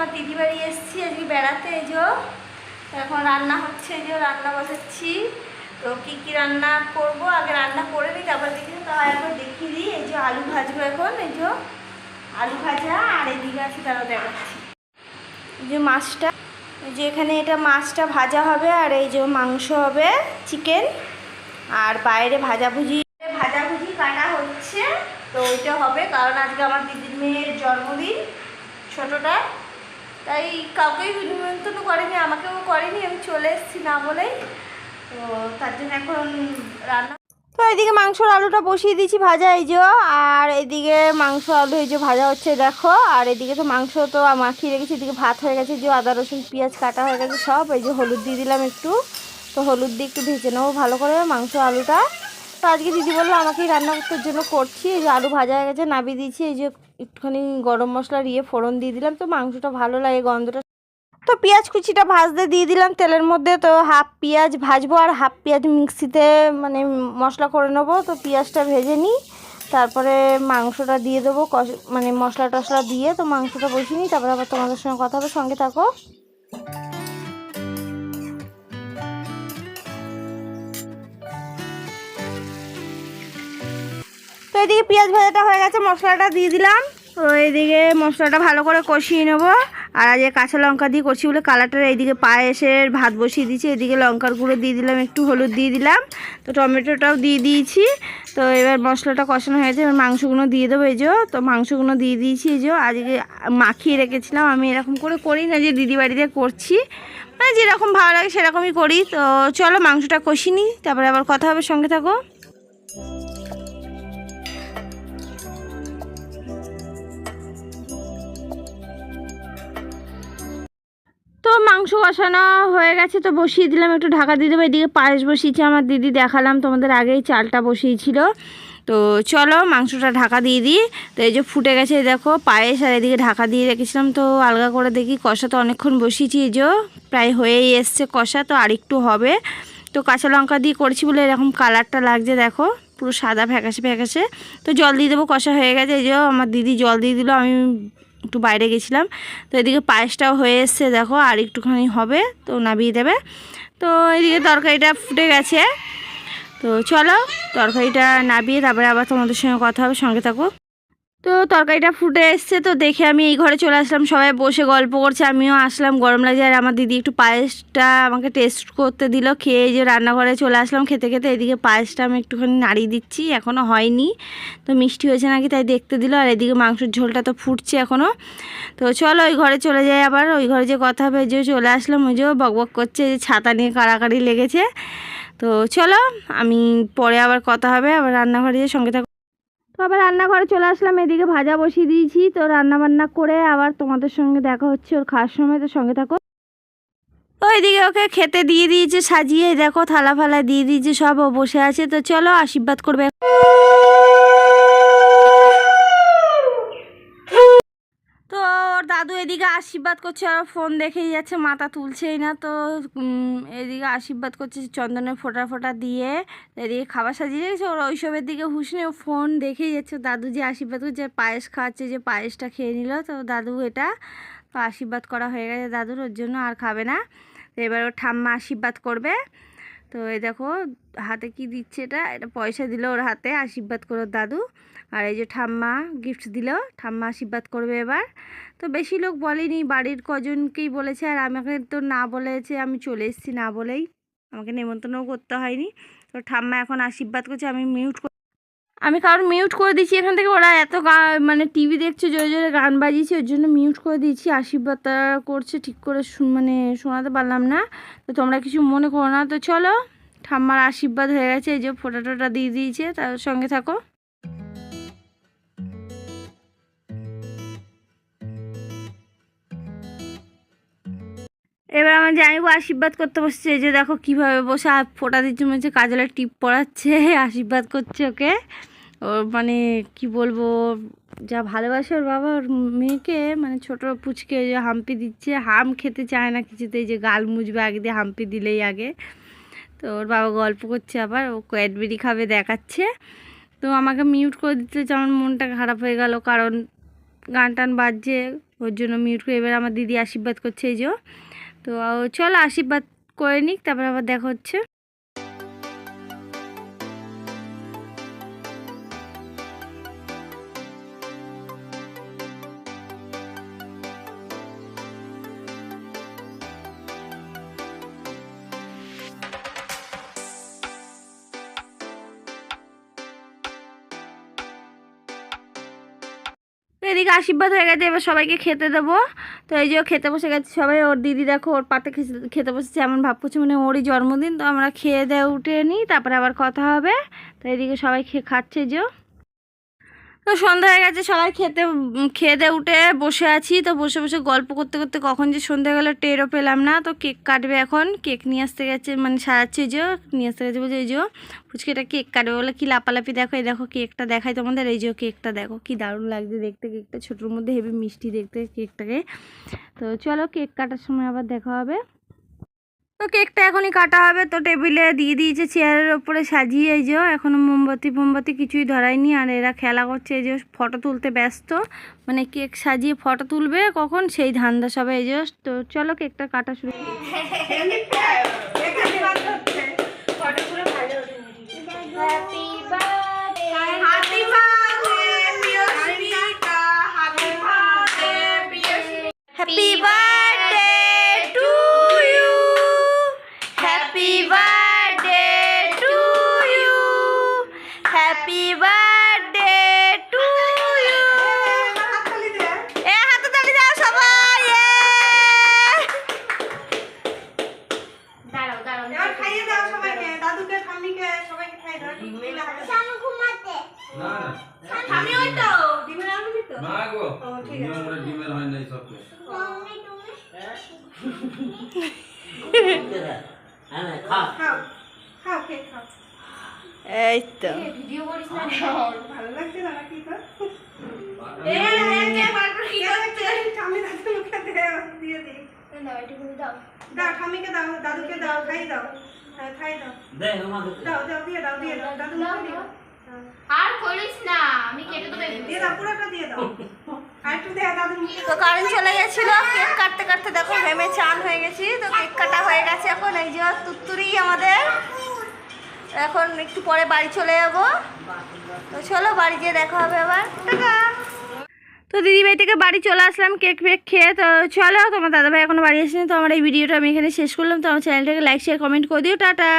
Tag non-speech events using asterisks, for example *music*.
আমার দিদি বাড়ি এসেছি, আজকে বেড়াতে। যে এখন রান্না হচ্ছে, এই যে রান্না বসাচ্ছি। তো কী কী রান্না করব? আগে রান্না করে দিই তারপর দেখি, তা একবার দেখিয়ে দিই। এই যে আলু ভাজবো এখন, এই যে আলু ভাজা আর এদিকে আছে তারা দেখাচ্ছি। এই যে মাছটা যে এখানে এটা মাছটা ভাজা হবে আর এই যে মাংস হবে, চিকেন। আর বাইরে ভাজাভুজি ভাজাভুজি কাটা হচ্ছে। তো ওইটা হবে, কারণ আজকে আমার দিদির মেয়ের জন্মদিন ছোটটা তাই কাউকেই নিমন্ত্রণ করেনি, আমাকেও করেনি, আমি চলে এসেছি না বলেই। তো তার জন্য এখন রান্না তো এদিকে মাংসর আলুটা বসিয়ে দিয়েছি ভাজা, এই যে, আর এদিকে মাংস আলু, এই যে ভাজা হচ্ছে, দেখো। আর এদিকে তো মাংস তো মাখিয়ে রেখেছি, এদিকে ভাত হয়ে গেছে যে আদা, রসুন, পেঁয়াজ কাটা হয়ে গেছে সব, এই যে হলুদ দিয়ে দিলাম একটু। তো হলুদ দিয়ে একটু ভেজে নেব ভালো করে মাংস আলুটা। তো আজকে দিদি বলল, আমাকেই রান্না করতে জন্য করছি। এই যে আলু ভাজা হয়ে গেছে নাবিয়ে দিয়েছি, এই যে একটুখানি গরম মশলা ইয়ে ফোড়ন দিয়ে দিলাম, তো মাংসটা ভালো লাগে, গন্ধটা। তো পেঁয়াজ কুচিটা ভাজতে দিয়ে দিলাম, তেলের মধ্যে তো হাফ পেঁয়াজ ভাজবো আর হাফ পেঁয়াজ মিক্সিতে মানে মশলা করে নেব। তো পেঁয়াজটা ভেজে নিই, তারপরে মাংসটা দিয়ে দেবো মানে মশলা টশলা দিয়ে তো মাংসটা বসিয়ে নিই, তারপরে আবার তোমাদের সঙ্গে কথা হবে, সঙ্গে থাকো। এদিকে পেঁয়াজ ভাজাটা হয়ে গেছে, মশলাটা দিয়ে দিলাম। তো এইদিকে মশলাটা ভালো করে কষিয়ে নেব। আর আজ কাঁচা লঙ্কা দিয়ে করছি বলে কালারটা এইদিকে পায়েসের ভাত বসিয়ে দিয়েছি। এদিকে লঙ্কার গুঁড়ো দিয়ে দিলাম, একটু হলুদ দিয়ে দিলাম। তো টমেটোটাও দিয়ে দিয়েছি। তো এবার মশলাটা কষানো হয়েছে এবার মাংসগুলো দিয়ে দেবো এই যে। তো মাংসগুলো দিয়ে দিয়েছি এই যে। আজকে মাখিয়ে রেখেছিলাম, আমি এরকম করে করি না যে দিদি বাড়িতে করছি। মানে যেরকম ভালো লাগে সেরকমই করি। তো চলো মাংসটা কষিয়ে নিই, তারপরে আবার কথা হবে সঙ্গে থাকো। মাংস কষানো হয়ে গেছে, তো বসিয়ে দিলাম। একটু ঢাকা দিয়ে দেবো। এদিকে পায়েস বসিয়েছি আমার দিদি, দেখালাম তোমাদের আগেই, চালটা বসিয়েছিল। তো চলো মাংসটা ঢাকা দিয়ে দিই। তো এই যে ফুটে গেছে দেখো, পায়েস আর এদিকে ঢাকা দিয়ে রেখেছিলাম। তো আলগা করে দেখি, কষা তো অনেকক্ষণ বসিয়েছি, এই যে প্রায় হয়েই এসছে কষা, তো আরেকটু হবে। তো কাঁচা লঙ্কা দিয়ে করেছি বলে এরকম কালারটা লাগছে, দেখো, পুরো সাদা ফ্যাকাশে ফ্যাকাশে। তো জল দিয়ে দেবো, কষা হয়ে গেছে, এই যে আমার দিদি জল দিয়ে দিল, আমি একটু বাইরে গেছিলাম। তো এদিকে পায়েসটাও হয়ে এসছে, দেখো, আর একটুখানি হবে, তো নামিয়ে দেবে। তো এদিকে তরকারিটা ফুটে গেছে। তো চলো, তরকারিটা নাবিয়ে তারপরে আবার তোমাদের সঙ্গে কথা হবে, সঙ্গে থাকো। তো তরকারিটা ফুটে এসছে, তো দেখে আমি এই ঘরে চলে আসলাম। সবাই বসে গল্প করছে, আমিও আসলাম গরম লাগছে, আর আমার দিদি একটু পায়েসটা আমাকে টেস্ট করতে দিল। খেয়ে যে রান্নাঘরে চলে আসলাম, খেতে খেতে এদিকে পায়েসটা আমি একটুখানি নাড়িয়ে দিচ্ছি এখনও হয়নি। তো মিষ্টি হয়েছে নাকি তাই দেখতে দিল, আর এদিকে মাংসের ঝোলটা তো ফুটছে এখনও তো চলো ওই ঘরে চলে যাই আবার, ওই ঘরে যে কথা হবে যে চলে আসলাম, ওই যে বকবক করছে যে ছাতা নিয়ে কাড়াকাড়ি লেগেছে। তো চলো, আমি পরে আবার কথা হবে, আবার রান্নাঘরে যে সঙ্গে আবার রান্নাঘরে চলে আসলাম, এদিকে ভাজা বসিয়ে দিয়েছি। তো রান্না বান্না করে আবার তোমাদের সঙ্গে দেখা হচ্ছে ওর খাওয়ার সময়, তো সঙ্গে থাকো। তো এদিকে ওকে খেতে দিয়ে দিয়েছে, সাজিয়ে দেখো, থালা ফালা দিয়ে দিয়েছে, সব ও বসে আছে। তো চলো আশীর্বাদ করবে তো ওর দাদু এদিকে আশীর্বাদ করছে, আর ফোন দেখেই যাচ্ছে, মাথা তুলছেই না তো এদিকে আশীর্বাদ করছে চন্দনের ফোটা ফোটা দিয়ে, এদিকে খাবার সাজিয়ে রেখেছে, ওর ওইসবের দিকে হুশ নেই ফোন দেখেই যাচ্ছে, দাদু যে আশীর্বাদ করছে পায়েস খাওয়াচ্ছে, যে পায়েসটা খেয়ে নিল, তো দাদু এটা, তো আশীর্বাদ করা হয়ে গেছে দাদুর, ওর জন্য আর খাবে না, তো এবার ওর ঠাম্মা আশীর্বাদ করবে, তো এই দেখো, হাতে কি দিচ্ছে এটা এটা পয়সা দিল ওর হাতে, আশীর্বাদ করো দাদু আর এই যে ঠাম্মা গিফট দিল, ঠাম্মা আশীর্বাদ করবে এবার। তো বেশি লোক বলেনি, বাড়ির কজনকেই বলেছে, আর আমাকে তো না বলেছে, আমি চলে এসেছি না বলেই। আমাকে নেমন্তন্নও করতে হয়নি। তো ঠাম্মা এখন আশীর্বাদ করছে, আমি মিউট আমি কারণ মিউট করে দিচ্ছি। এখান থেকে ওরা এত মানে টিভি দেখছে, জোরে জোরে গান বাজিয়েছে, ওর জন্য মিউট করে দিয়েছি। আশীর্বাদটা করছে, ঠিক করে মানে শোনাতে পারলাম না। তো তোমরা কিছু মনে করো না। তো চলো, ঠাম্মার আশীর্বাদ হয়ে গেছে, এই যে ফোটা টোটা দিয়ে দিয়েছে, তার সঙ্গে থাকো। আমার জামাইবু আশীর্বাদ করতে বসছে। এই যে দেখো কীভাবে বসে আর ফোটা দিচ্ছে মনে হচ্ছে কাজলের টিপ পড়াচ্ছে আশীর্বাদ করছে ওকে। ওর মানে কি বলব যা ভালোবাসে ওর বাবা, ওর মেয়েকে মানে ছোট পুচকে যে হাম্পি দিচ্ছে, হাম খেতে চায় না কিছুতেই, যে গাল মুজবে আগে দিয়ে হাম্পি দিলেই আগে। তো ওর বাবা গল্প করছে আবার, ও ক্যাডবেরি খাবে, দেখাচ্ছে। তো আমাকে মিউট করে দিতে আমার মনটা খারাপ হয়ে গেল, কারণ গান টান বাজছে, ওর জন্য মিউট করে, এবার আমার দিদি আশীর্বাদ করছে, এই যে তো চলো আশীর্বাদ করে নিক তারপর আবার দেখা হচ্ছে। এদিকে আশীর্বাদ হয়ে গেছে, এবার সবাইকে খেতে দেবো। তো এই যে খেতে বসে গেছে, সবাই ওর দিদি দেখো ওর পাতে খেতে- বসেছে, এমন ভাব করছে মানে ওরই জন্মদিন, তো আমরা খেয়ে দিয়ে উঠে নিই, তারপরে আবার কথা হবে। তো এদিকে সবাই খেয়ে খাচ্ছে যে তো সন্ধ্যা হয়ে গেছে, সবাই খেতে খেতে উঠে বসে আছি। তো বসে বসে গল্প করতে করতে কখন যে সন্ধ্যা গেলো, টেরও পেলাম না। তো কেক কাটবে এখন, কেক নিয়ে আসতে গেছে মানে সাজাচ্ছে যে, নিয়ে আসতে গেছে বলছে, এই যে, ফুচকিটা কেক কাটবে বলে কি লাপালাপি দেখো, এই দেখো কেকটা দেখাই তোমাদের, এই যে কেকটা দেখো, কি দারুণ লাগছে দেখতে, কেকটা ছোটোর মধ্যে হেভি মিষ্টি দেখতে কেকটাকে। তো চলো কেক কাটার সময় আবার দেখা হবে। তো কেকটা এখনই কাটা হবে। তো টেবিলে দিয়ে দিয়েছে চেয়ারের ওপরে সাজিয়ে এই যে এখনও মোমবাতি মোমবাতি কিছুই ধরায়নি। আর এরা খেলা করছে এই যে ফটো তুলতে ব্যস্ত। মানে কেক সাজিয়ে ফটো তুলবে কখন? সেই ধান্দা সবাই এই যে। তো চলো কেকটা কাটা শুরু করি। Happy birthday নিয়ম করে ডিমের হয় নাই সব খাও খাও কেক খাও এই তো ভালো লাগছে না নাকি তো এ এ কে পারবে কি করতে ঠাম্মি দাদু মুখে দে দিয়ে দে। দাও। ঠাম্মিকে দাও দাদুকে দাও খাই দাও। হ্যাঁ খাই দাও। দাও দাও দিয়ে দাও দিয়ে দাও। দাদু আর করিস না আমি কেটে দেবো। দিয়ে দাও পুরোটা দিয়ে দাও। *laughs* তো কারেন্ট চলে গেছিল, কেক কাটতে কাটতে দেখো ঘেমে চান হয়ে গেছি, তো কেক কাটা হয়ে গেছে এখন, এই যে তুত্তুরি আমাদের। এখন একটু পরে বাড়ি চলে যাব। তো চলো বাড়ি গিয়ে দেখা হবে আবার। তো দিদিভাই থেকে বাড়ি চলে আসলাম, কেক ফেক খেয়ে, তো চলো, তোমার দাদাভাই এখনও বাড়ি আসেনি, তো আমার এই ভিডিওটা আমি এখানে শেষ করলাম। তো আমার চ্যানেলটাকে লাইক শেয়ার কমেন্ট করে দিও। টাটা!